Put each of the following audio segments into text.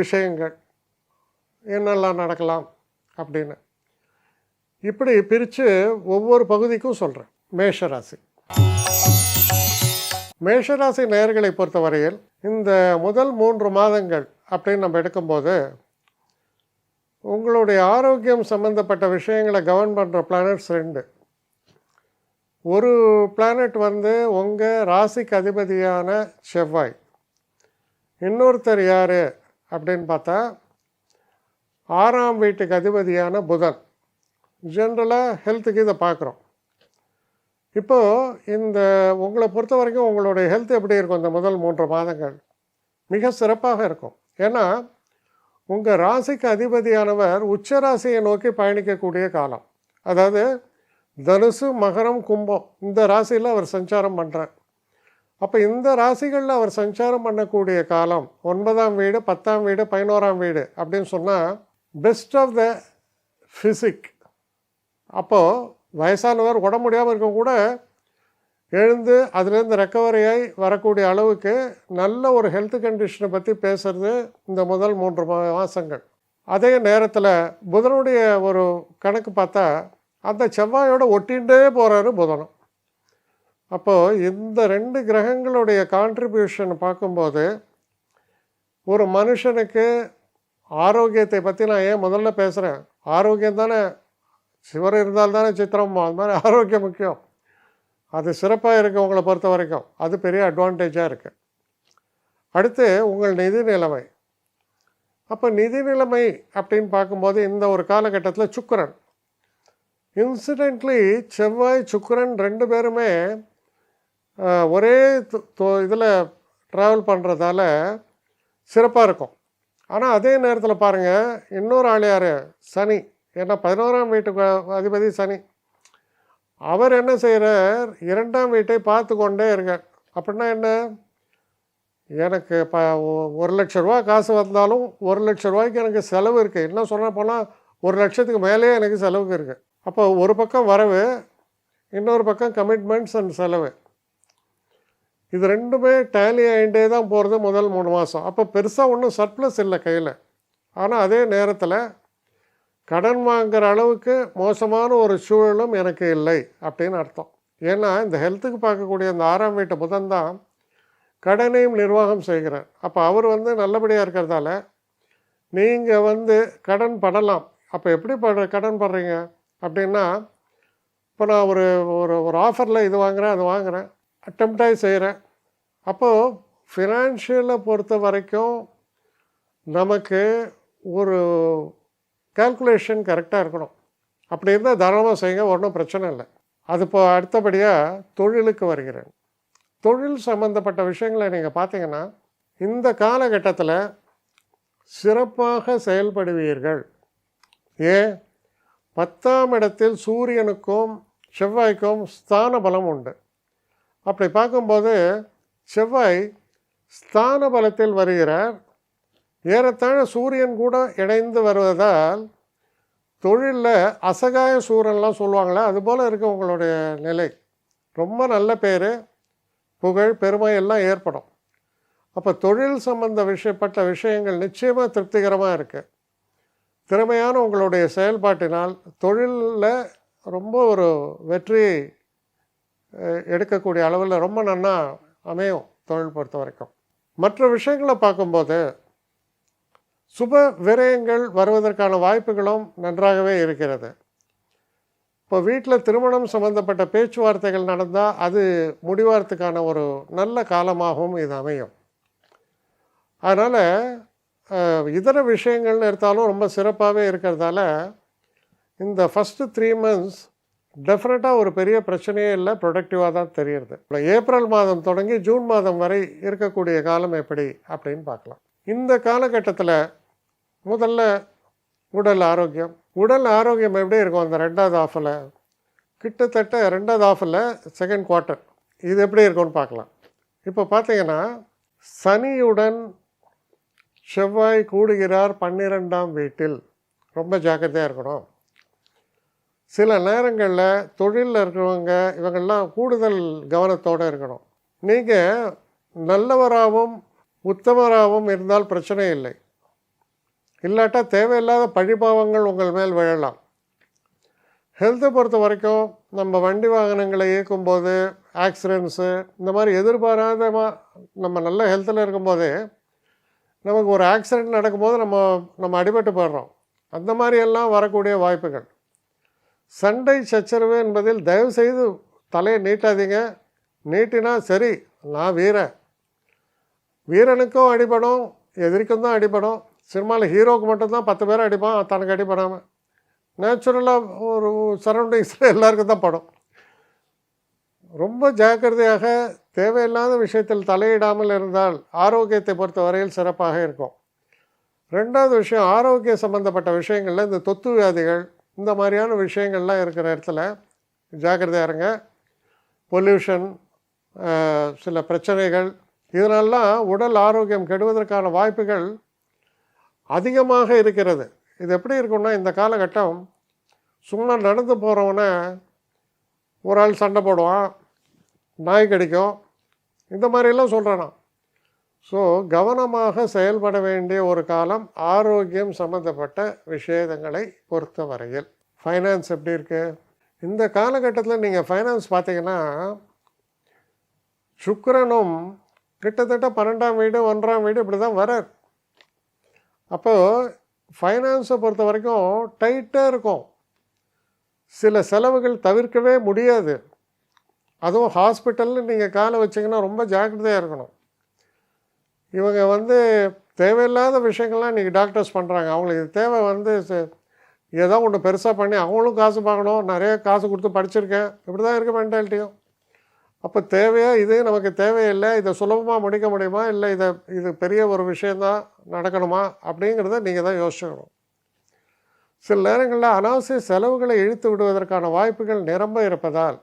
விஷயங்கள். என்னெல்லாம் நடக்கலாம் அப்படின்னு. இப்படி பிரித்து ஒவ்வொரு பகுதிக்கும் சொல்கிறேன் மேஷராசி. மேஷராசி நேர்களை பொறுத்தவரையில் இந்த முதல் மூன்று மாதங்கள் அப்படின்னு நம்ம எடுக்கும்போது உங்களுடைய ஆரோக்கியம் சம்மந்தப்பட்ட விஷயங்களை கவர்ன் பண்ணுற பிளானட்ஸ் ரெண்டு. ஒரு பிளானட் வந்து உங்கள் ராசிக்கு அதிபதியான செவ்வாய். இன்னொருத்தர் யார் அப்படின்னு பார்த்தா ஆறாம் வீட்டுக்கு அதிபதியான புதன். ஜென்ரலாக ஹெல்த்துக்கு இதை பார்க்குறோம். இப்போது இந்த உங்களை பொறுத்த வரைக்கும் உங்களுடைய ஹெல்த் எப்படி இருக்கும் இந்த முதல் மூன்று மாதங்கள்? மிக சிறப்பாக இருக்கும். ஏன்னா உங்கள் ராசிக்கு அதிபதியானவர் உச்ச ராசியை நோக்கி பயணிக்கக்கூடிய காலம். அதாவது தனுசு மகரம் கும்பம் இந்த ராசியில் அவர் சஞ்சாரம் பண்ணுறார் அப்போ இந்த ராசிகளில் அவர் சஞ்சாரம் பண்ணக்கூடிய காலம் ஒன்பதாம் வீடு பத்தாம் வீடு பதினோராம் வீடு அப்படின்னு சொன்னால் பெஸ்ட் ஆஃப் த ஃபிசிக் அப்போது வயசானவர் உடம்பு முடியாமல் இருக்க கூட எழுந்து அதுலேருந்து ரெக்கவரியாகி வரக்கூடிய அளவுக்கு நல்ல ஒரு ஹெல்த் கண்டிஷனை பற்றி பேசுகிறது இந்த முதல் மூன்று மா- மாதங்கள் அதே நேரத்தில் புதனுடைய ஒரு கணக்கு பார்த்தா அந்த செவ்வாயோட ஒட்டிகிட்டே போகிறாரு புதனும். அப்போது இந்த ரெண்டு கிரகங்களுடைய கான்ட்ரிபியூஷன் பார்க்கும்போது ஒரு மனுஷனுக்கு ஆரோக்கியத்தை பற்றி நான் ஏன் முதல்ல பேசுகிறேன் ஆரோக்கியம் தானே? சிவர் இருந்தால் தானே சித்திரம் அது மாதிரி ஆரோக்கியம் முக்கியம். அது சிறப்பாக இருக்குது உங்களை பொறுத்த வரைக்கும். அது பெரிய அட்வான்டேஜாக இருக்குது அடுத்து உங்கள் நிதி நிலைமை. அப்போ நிதி நிலைமை அப்படின்னு பார்க்கும்போது இந்த ஒரு காலகட்டத்தில் சுக்கரன். இன்சிடென்ட்லி செவ்வாய் சுக்கரன் ரெண்டு பேருமே ஒரே இதில் ட்ராவல் பண்ணுறதால சிறப்பாக இருக்கும். ஆனால் அதே நேரத்தில் பாருங்கள் இன்னொரு ஆள் யார் சனி. ஏன்னா பதினோராம் வீட்டுக்கு அதிபதி சனி. அவர் என்ன செய்கிறார் இரண்டாம் வீட்டை பார்த்து கொண்டே இருக்கார் அப்படின்னா என்ன? எனக்கு ப ஒ- ஒரு லட்ச ரூபா காசு வந்தாலும் ஒரு லட்ச ரூபாய்க்கு எனக்கு செலவு இருக்குது என்ன சொல்ல போனால் ஒரு லட்சத்துக்கு மேலேயே எனக்கு செலவுக்கு இருக்குது அப்போ ஒரு பக்கம் வரவு இன்னொரு பக்கம் கமிட்மெண்ட்ஸ் அண்ட் செலவு. இது ரெண்டுமே டேலி ஆகிட்டே தான் போகிறது முதல் மூணு மாதம் அப்போ பெருசாக ஒன்றும் சர்ப்ளஸ் இல்லை கையில். ஆனால் அதே நேரத்தில் கடன் வாங்குகிற அளவுக்கு மோசமான ஒரு சூழலும் எனக்கு இல்லை அப்படின்னு அர்த்தம். ஏன்னா இந்த ஹெல்த்துக்கு பார்க்கக்கூடிய அந்த ஆறாம் வீட்டு புதன் தான் கடனையும் நிர்வாகம் செய்கிறார். அப்போ அவர் வந்து நல்லபடியாக இருக்கிறதால நீங்கள் வந்து கடன் படலாம். அப்போ எப்படி படுற கடன் படுறீங்க? அப்படின்னா இப்போ நான் ஒரு ஒரு ஒரு ஆஃபரில் இது வாங்குறேன் அது வாங்குறேன். அட்டம்ப்டாகி செய்கிறேன். அப்போது ஃபினான்ஷியலை பொறுத்த வரைக்கும் நமக்கு ஒரு கால்குலேஷன் கரெக்டாக இருக்கணும். அப்படி இருந்தால் தாராளமாக செய்யுங்க ஒன்றும் பிரச்சனை இல்லை. அது இப்போ அடுத்தபடியாக தொழிலுக்கு வருகிறேன். தொழில் சம்மந்தப்பட்ட விஷயங்களை நீங்கள் பார்த்தீங்கன்னா இந்த காலகட்டத்தில் சிறப்பாக செயல்படுவீர்கள். ஏன்? பத்தாம் இடத்தில் சூரியனுக்கும் செவ்வாய்க்கும் ஸ்தான பலம் உண்டு. அப்படி பார்க்கும்போது செவ்வாய் ஸ்தான பலத்தில் வருகிறார். ஏறத்தாழ சூரியன் கூட இணைந்து வருவதால் தொழிலில் அசகாய சூரன்லாம் சொல்லுவாங்களே அதுபோல் இருக்கு உங்களுடைய நிலை. ரொம்ப நல்ல பேர் புகழ் பெருமை எல்லாம் ஏற்படும். அப்போ தொழில் சம்பந்த விஷயப்பட்ட விஷயங்கள் நிச்சயமாக திருப்திகரமாக இருக்குது திறமையான உங்களுடைய செயல்பாட்டினால் தொழிலில் ரொம்ப ஒரு வெற்றி எடுக்கக்கூடிய அளவில் ரொம்ப நன்னா அமையும் தொழில் பொறுத்த வரைக்கும். மற்ற விஷயங்களை பார்க்கும்போது சுப விரயங்கள் வருவதற்கான வாய்ப்புகளும் நன்றாகவே இருக்கிறது. இப்போ வீட்டில் திருமணம் சம்பந்தப்பட்ட பேச்சுவார்த்தைகள் நடந்தால் அது முடிவாரத்துக்கான ஒரு நல்ல காலமாகவும் இது அமையும். அதனால் இதர விஷயங்கள்னு எடுத்தாலும் ரொம்ப சிறப்பாகவே இருக்கிறதால இந்த ஃபஸ்ட்டு த்ரீ மந்த்ஸ் டெஃபினட்டாக ஒரு பெரிய பிரச்சனையே இல்லை. ப்ரொடக்டிவாக தான் தெரியுது இப்போ ஏப்ரல் மாதம் தொடங்கி ஜூன் மாதம் வரை இருக்கக்கூடிய காலம் எப்படி அப்படின்னு பார்க்கலாம். இந்த காலகட்டத்தில் முதல்ல உடல் ஆரோக்கியம். உடல் ஆரோக்கியம் எப்படி இருக்கும்? அந்த ரெண்டாவது ஆஃபில் கிட்டத்தட்ட ரெண்டாவது ஆஃபில் செகண்ட் குவார்ட்டர் இது எப்படி இருக்கும்னு பார்க்கலாம். இப்போ பார்த்தீங்கன்னா சனியுடன் செவ்வாய் கூடுகிறார் பன்னிரெண்டாம் வீட்டில். ரொம்ப ஜாக்கிரதையாக இருக்கணும். சில நேரங்களில் தொழிலில் இருக்கிறவங்க இவங்கெல்லாம் கூடுதல் கவனத்தோடு இருக்கணும். நீங்கள் நல்லவராகவும் உத்தமராகவும் இருந்தால் பிரச்சனை இல்லை. இல்லாட்டா தேவையில்லாத பழிபாவங்கள் உங்கள் மேல் விழலாம். ஹெல்த்தை பொறுத்த வரைக்கும் நம்ம வண்டி வாகனங்களை இயக்கும்போது ஆக்சிடென்ட்ஸு இந்த மாதிரி எதிர்பாராதமாக நம்ம நல்ல ஹெல்த்தில் இருக்கும்போதே நமக்கு ஒரு ஆக்சிடெண்ட் நடக்கும்போது நம்ம நம்ம அடிபட்டு போடுறோம் அந்த மாதிரியெல்லாம் வரக்கூடிய வாய்ப்புகள். சண்டை சச்சரவு என்பதில் தயவு செய்து தலையை நீட்டாதீங்க. நீட்டினா சரி நான் வீரன் வீரனுக்கும் அடிபடும் எதிரிக்கும் தான் அடிபடும். சினிமாவில் ஹீரோவுக்கு மட்டும்தான் பத்து பேர் அடிப்பான் தனக்கு அடிபடாமல் நேச்சுரலாக ஒரு சரௌண்டிங்ஸில் எல்லாருக்கும் தான் படும். ரொம்ப ஜாக்கிரதையாக தேவையில்லாத விஷயத்தில் தலையிடாமல் இருந்தால் ஆரோக்கியத்தை பொறுத்த வரையில் சிறப்பாக இருக்கும். ரெண்டாவது விஷயம் ஆரோக்கிய சம்மந்தப்பட்ட விஷயங்களில் இந்த தொத்து வியாதிகள் இந்த மாதிரியான விஷயங்கள்லாம் இருக்கிற இடத்துல ஜாக்கிரதையாக இருங்க. பொல்யூஷன் சில பிரச்சனைகள் இதனாலாம் உடல் ஆரோக்கியம் கெடுவதற்கான வாய்ப்புகள் அதிகமாக இருக்கிறது. இது எப்படி இருக்குன்னா இந்த காலகட்டம் சும்மா நடந்து போகிறவனை ஒரு ஆள் சண்டை போடுவான் நாய் கடிக்கும் இந்த மாதிரிலாம் சொல்கிறேன் நான் ஸோ கவனமாக செயல்பட வேண்டிய ஒரு காலம் ஆரோக்கியம் சம்மந்தப்பட்ட விஷயங்களை பொறுத்த வரையில். ஃபைனான்ஸ் எப்படி இருக்குது இந்த காலகட்டத்தில் நீங்கள் ஃபைனான்ஸ் பார்த்தீங்கன்னா சுக்கரனும் கிட்டத்தட்ட பன்னெண்டாம் வீடு ஒன்றாம் வீடு இப்படி தான் வரார் அப்போது ஃபைனான்ஸை பொறுத்த வரைக்கும் டைட்டாக இருக்கும். சில செலவுகள் தவிர்க்கவே முடியாது. அதுவும் ஹாஸ்பிட்டலில் நீங்கள் காலை வச்சிங்கன்னா ரொம்ப ஜாக்கிரதையாக இருக்கணும். இவங்க வந்து தேவையில்லாத விஷயங்கள்லாம் இன்றைக்கி டாக்டர்ஸ் பண்ணுறாங்க அவங்களுக்கு தேவை வந்து ஏதோ ஒன்று பெருசாக பண்ணி அவங்களும் காசு பார்க்கணும் நிறைய காசு கொடுத்து படிச்சிருக்கேன். இப்படி தான் இருக்க மென்டாலிட்டியும் அப்போ தேவையாக இது நமக்கு தேவையில்லை. இதை சுலபமாக முடிக்க முடியுமா? இல்லை இதை இது பெரிய ஒரு விஷயந்தான் நடக்கணுமா? அப்படிங்கிறத நீங்கள் தான் யோசிச்சுக்கணும். சில நேரங்களில் அனாவசிய செலவுகளை இழுத்து விடுவதற்கான வாய்ப்புகள் நிரம்ப இருப்பதால்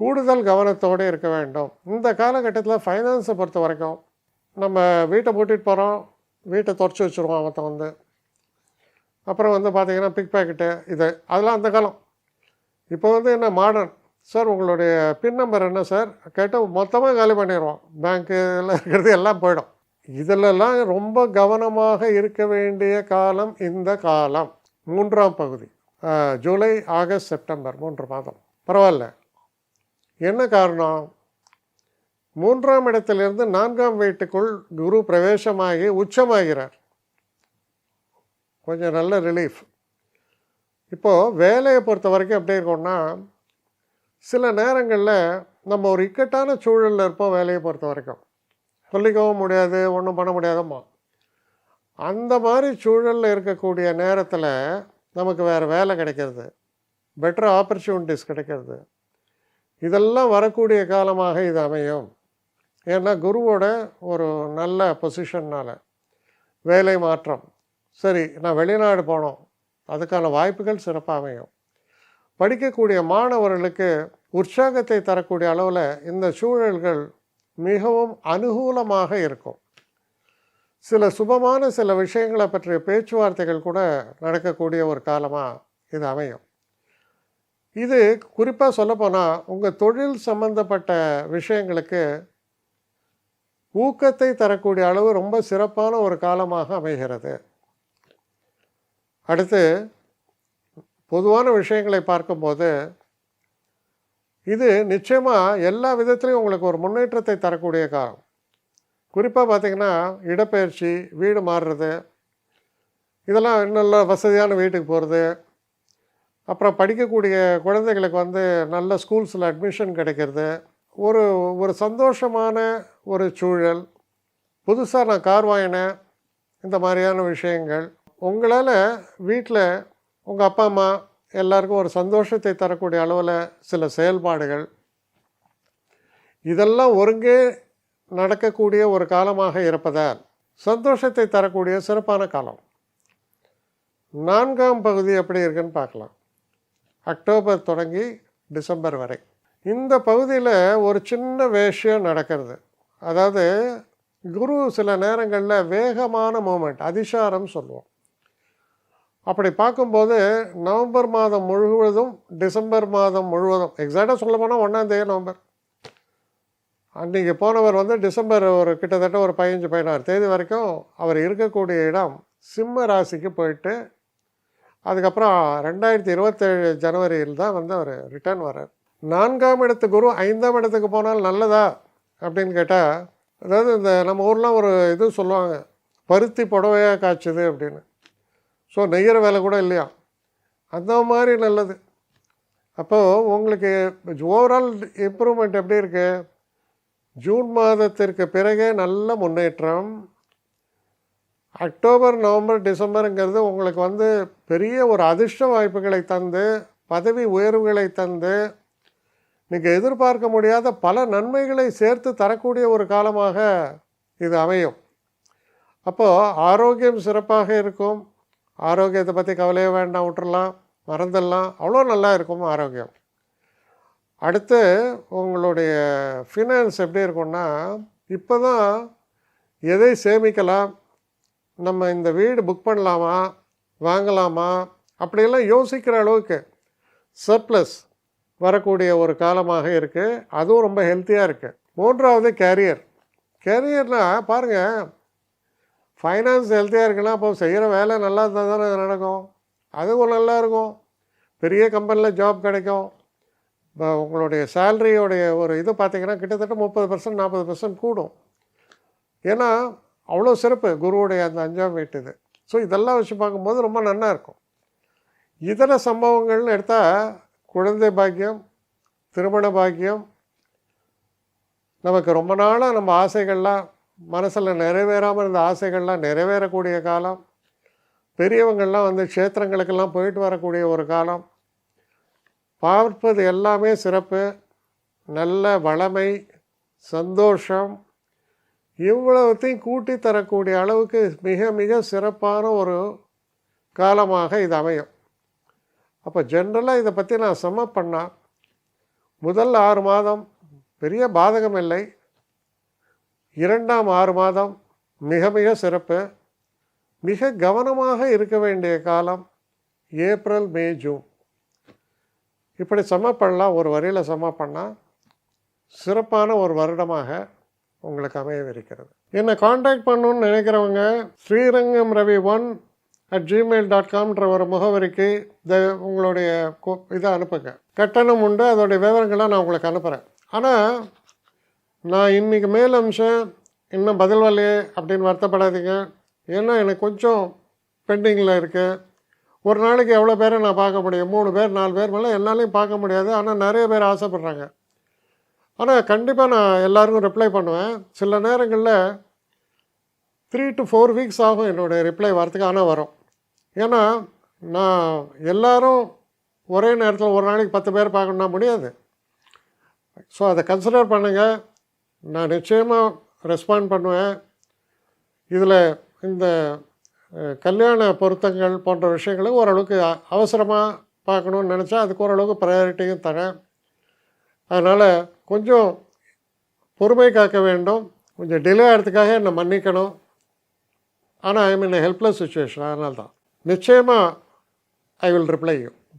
கூடுதல் கவனத்தோடு இருக்க வேண்டும். இந்த காலகட்டத்தில் ஃபைனான்ஸை பொறுத்த வரைக்கும் நம்ம வீட்டை பூட்டிட்டு போகிறோம் வீட்டை தொடச்சி வச்சுருவோம் அவன் வந்து அப்புறம் வந்து பார்த்திங்கன்னா பிக் பேக்கெட்டு இது அதெல்லாம் அந்த காலம். இப்போ வந்து என்ன மாடர்ன் சார் உங்களுடைய பின் நம்பர் என்ன சார் கேட்டால் மொத்தமாக காலி பண்ணிடுவோம் பேங்க்கு எல்லாம் இருக்கிறது எல்லாம் போயிடும். இதிலெல்லாம் ரொம்ப கவனமாக இருக்க வேண்டிய காலம் இந்த காலம். மூன்றாம் பகுதி. ஜூலை ஆகஸ்ட் செப்டம்பர் மூன்று மாதம். பரவாயில்ல. என்ன காரணம்? மூன்றாம் இடத்திலிருந்து நான்காம் வீட்டுக்குள் குரு பிரவேசமாகி உச்சமாகிறார். கொஞ்சம் நல்ல ரிலீஃப் இப்போது வேலையை பொறுத்த வரைக்கும் எப்படி இருக்கோம்னா சில நேரங்களில் நம்ம ஒரு இக்கட்டான சூழலில் இருப்போம் வேலையை பொறுத்த வரைக்கும். சொல்லிக்கவும் முடியாது ஒன்றும் பண்ண முடியாதம்மா. அந்த மாதிரி சூழலில் இருக்கக்கூடிய நேரத்தில் நமக்கு வேறு வேலை கிடைக்கிறது. பெட்டர் ஆப்பர்ச்சுனிட்டிஸ் கிடைக்கிறது. இதெல்லாம் வரக்கூடிய காலமாக இது அமையும். ஏன்னா குருவோட ஒரு நல்ல பொசிஷன்னால் வேலை மாற்றம். சரி நான் வெளிநாடு போனோம். அதுக்கான வாய்ப்புகள் சிறப்பாக அமையும். படிக்கக்கூடிய மாணவர்களுக்கு உற்சாகத்தை தரக்கூடிய அளவில் இந்த சூழல்கள் மிகவும் அனுகூலமாக இருக்கும். சில சுபமான சில விஷயங்களை பற்றிய பேச்சுவார்த்தைகள் கூட நடக்கக்கூடிய ஒரு காலமாக இது அமையும். இது குறிப்பாக சொல்லப்போனால் உங்கள் தொழில் சம்பந்தப்பட்ட விஷயங்களுக்கு ஊக்கத்தை தரக்கூடிய அளவு ரொம்ப சிறப்பான ஒரு காலமாக அமைகிறது. அடுத்து பொதுவான விஷயங்களை பார்க்கும்போது இது நிச்சயமாக எல்லா விதத்துலேயும் உங்களுக்கு ஒரு முன்னேற்றத்தை தரக்கூடிய காலம். குறிப்பாக பார்த்தீங்கன்னா இடப்பெயர்ச்சி வீடு மாறுறது இதெல்லாம் நல்ல வசதியான வீட்டுக்கு போகிறது அப்புறம் படிக்கக்கூடிய குழந்தைகளுக்கு வந்து நல்ல ஸ்கூல்ஸில் அட்மிஷன் கிடைக்கிறது ஒரு ஒரு சந்தோஷமான ஒரு சூழல். புதுசாக நான் கார் வாங்கினேன். இந்த மாதிரியான விஷயங்கள். உங்களால் வீட்டில் உங்கள் அப்பா அம்மா எல்லாருக்கும் ஒரு சந்தோஷத்தை தரக்கூடிய அளவில் சில செயல்பாடுகள். இதெல்லாம் ஒருங்கே நடக்கக்கூடிய ஒரு காலமாக இருப்பதால் சந்தோஷத்தை தரக்கூடிய சிறப்பான காலம். நான்காம் பகுதி எப்படி இருக்குன்னு பார்க்கலாம். அக்டோபர் தொடங்கி டிசம்பர் வரை. இந்த பகுதியில் ஒரு சின்ன விஷயம் நடக்கிறது. அதாவது குரு சில நேரங்களில் வேகமான மூமெண்ட் அதிசாரம் சொல்லுவோம். அப்படி பார்க்கும்போது நவம்பர் மாதம் முழுவதும் டிசம்பர் மாதம் முழுவதும் எக்ஸாக்டாக சொல்ல போனால் ஒன்றாந்தேதி நவம்பர். அன்றைக்கி போனவர் வந்து டிசம்பர் ஒரு கிட்டத்தட்ட ஒரு பதினஞ்சு பதினாறு தேதி வரைக்கும் அவர் இருக்கக்கூடிய இடம் சிம்ம ராசிக்கு போயிட்டு அதுக்கப்புறம் ரெண்டாயிரத்தி இருபத்தேழு ஜனவரியில் தான் வந்து அவர் ரிட்டர்ன் வர்றார். நான்காம் இடத்து குரு ஐந்தாம் இடத்துக்கு போனால் நல்லதா? அப்படின்னு கேட்டால் அதாவது இந்த நம்ம ஊர்லாம் ஒரு இது சொல்லுவாங்க பருத்தி புடவையாக காய்ச்சுது அப்படின்னு. ஸோ நெய்கிற வேலை கூட இல்லையா? அந்த மாதிரி நல்லது. அப்போது உங்களுக்கு ஓவரால் இம்ப்ரூவ்மெண்ட் எப்படி இருக்குது ஜூன் மாதத்திற்கு பிறகே நல்ல முன்னேற்றம். அக்டோபர் நவம்பர் டிசம்பருங்கிறது உங்களுக்கு வந்து பெரிய ஒரு அதிர்ஷ்ட வாய்ப்புகளை தந்து பதவி உயர்வுகளை தந்து நீங்கள் எதிர்பார்க்க முடியாத பல நன்மைகளை சேர்த்து தரக்கூடிய ஒரு காலமாக இது அமையும். அப்போது ஆரோக்கியம் சிறப்பாக இருக்கும். ஆரோக்கியத்தை பற்றி கவலையே வேண்டாம் விட்டுறலாம் மறந்துடலாம். அவ்வளோ நல்லா இருக்கும் ஆரோக்கியம். அடுத்து உங்களுடைய ஃபினான்ஸ் எப்படி இருக்கும்னா இப்போ தான் எதை சேமிக்கலாம்? நம்ம இந்த வீடு புக் பண்ணலாமா? வாங்கலாமா? அப்படியெல்லாம் யோசிக்கிற அளவுக்கு சர்ப்ளஸ் வரக்கூடிய ஒரு காலமாக இருக்குது அதுவும் ரொம்ப ஹெல்த்தியாக இருக்குது மூன்றாவது கேரியர் கேரியர்னால் பாருங்கள் ஃபைனான்ஸ் ஹெல்த்தியாக இருக்குன்னா அப்போ செய்கிற வேலை நல்லா இருந்தால் தானே நடக்கும். அதுவும் நல்லா இருக்கும். பெரிய கம்பெனியில் ஜாப் கிடைக்கும். இப்போ உங்களுடைய சேலரியோடைய ஒரு இது பார்த்திங்கன்னா கிட்டத்தட்ட முப்பது பர்சன்ட் நாற்பது பர்சன்ட் கூடும். ஏன்னா அவ்வளோ சிறப்பு. குருவுடைய அந்த அஞ்சாம் வீட்டு இது. ஸோ இதெல்லாம் வச்சு பார்க்கும்போது ரொம்ப நல்லா இருக்கும். இதர சம்பவங்கள்னு எடுத்தால் குழந்தை பாக்கியம் திருமண பாக்கியம் நமக்கு ரொம்ப நாளாக நம்ம ஆசைகள்லாம் மனசில் நிறைவேறாமல் இருந்த ஆசைகள்லாம் நிறைவேறக்கூடிய காலம். பெரியவங்கள்லாம் வந்து க்ஷேத்திரங்களுக்கெல்லாம் போயிட்டு வரக்கூடிய ஒரு காலம். பார்ப்பது எல்லாமே சிறப்பு நல்ல வளமை சந்தோஷம். இவ்வளவுத்தையும் கூட்டி தரக்கூடிய அளவுக்கு மிக மிக சிறப்பான ஒரு காலமாக இது அமையும். அப்போ ஜென்ரலாக இதை பற்றி நான் சம்ம பண்ணால் முதல் ஆறு மாதம் பெரிய பாதகம் இல்லை. இரண்டாம் ஆறு மாதம் மிக மிக சிறப்பு. மிக கவனமாக இருக்க வேண்டிய காலம் ஏப்ரல் மே ஜூன். இப்படி சம பண்ணலாம். ஒரு வரியில் சம பண்ணால் சிறப்பான ஒரு வருடமாக உங்களுக்கு அமையவிருக்கிறது. என்னை காண்டாக்ட் பண்ணணுன்னு நினைக்கிறவங்க Srirangam Ravi one at Gmail dot காம்ன்ற ஒரு முகவரிக்கு இந்த உங்களுடைய இதை அனுப்புங்க. கட்டணம் உண்டு அதோடைய விவரங்களை நான் உங்களுக்கு அனுப்புகிறேன் ஆனால் நான் இன்றைக்கி மேல் அம்சம் இன்னும் பதில் வரலையே அப்படின்னு வருத்தப்படாதீங்க. ஏன்னா எனக்கு கொஞ்சம் பெண்டிங்கில் இருக்குது ஒரு நாளைக்கு எவ்வளோ பேரை நான் பார்க்க முடியும்? மூணு பேர் நாலு பேர் மேலே என்னாலையும் பார்க்க முடியாது. ஆனால் நிறைய பேர் ஆசைப்பட்றாங்க. ஆனால் கண்டிப்பாக நான் எல்லாருக்கும் ரிப்ளை பண்ணுவேன். சில நேரங்களில் த்ரீ டு ஃபோர் வீக்ஸ் ஆகும் என்னோடய ரிப்ளை வரத்துக்கு ஆனால் வரும். ஏன்னா நான் எல்லோரும் ஒரே நேரத்தில் ஒரு நாளைக்கு பத்து பேர் பார்க்கணுன்னா முடியாது. ஸோ அதை கன்சிடர் பண்ணுங்கள் நான் நிச்சயமாக ரெஸ்பாண்ட் பண்ணுவேன். இதில் இந்த கல்யாண பொருத்தங்கள் போன்ற விஷயங்களை ஓரளவுக்கு அவசரமாக பார்க்கணுன்னு நினச்சா அதுக்கு ஓரளவுக்கு ப்ரையாரிட்டியும் தரேன். அதனால் கொஞ்சம் பொறுமை காக்க வேண்டும். கொஞ்சம் டிலே ஆகிறதுக்காக என்னை மன்னிக்கணும். ஆனால் ஐ மீன் ஹெல்ப்லெஸ் சுச்சுவேஷன் அதனால தான். நிச்சயமாக ஐ வில் ரிப்ளை யூ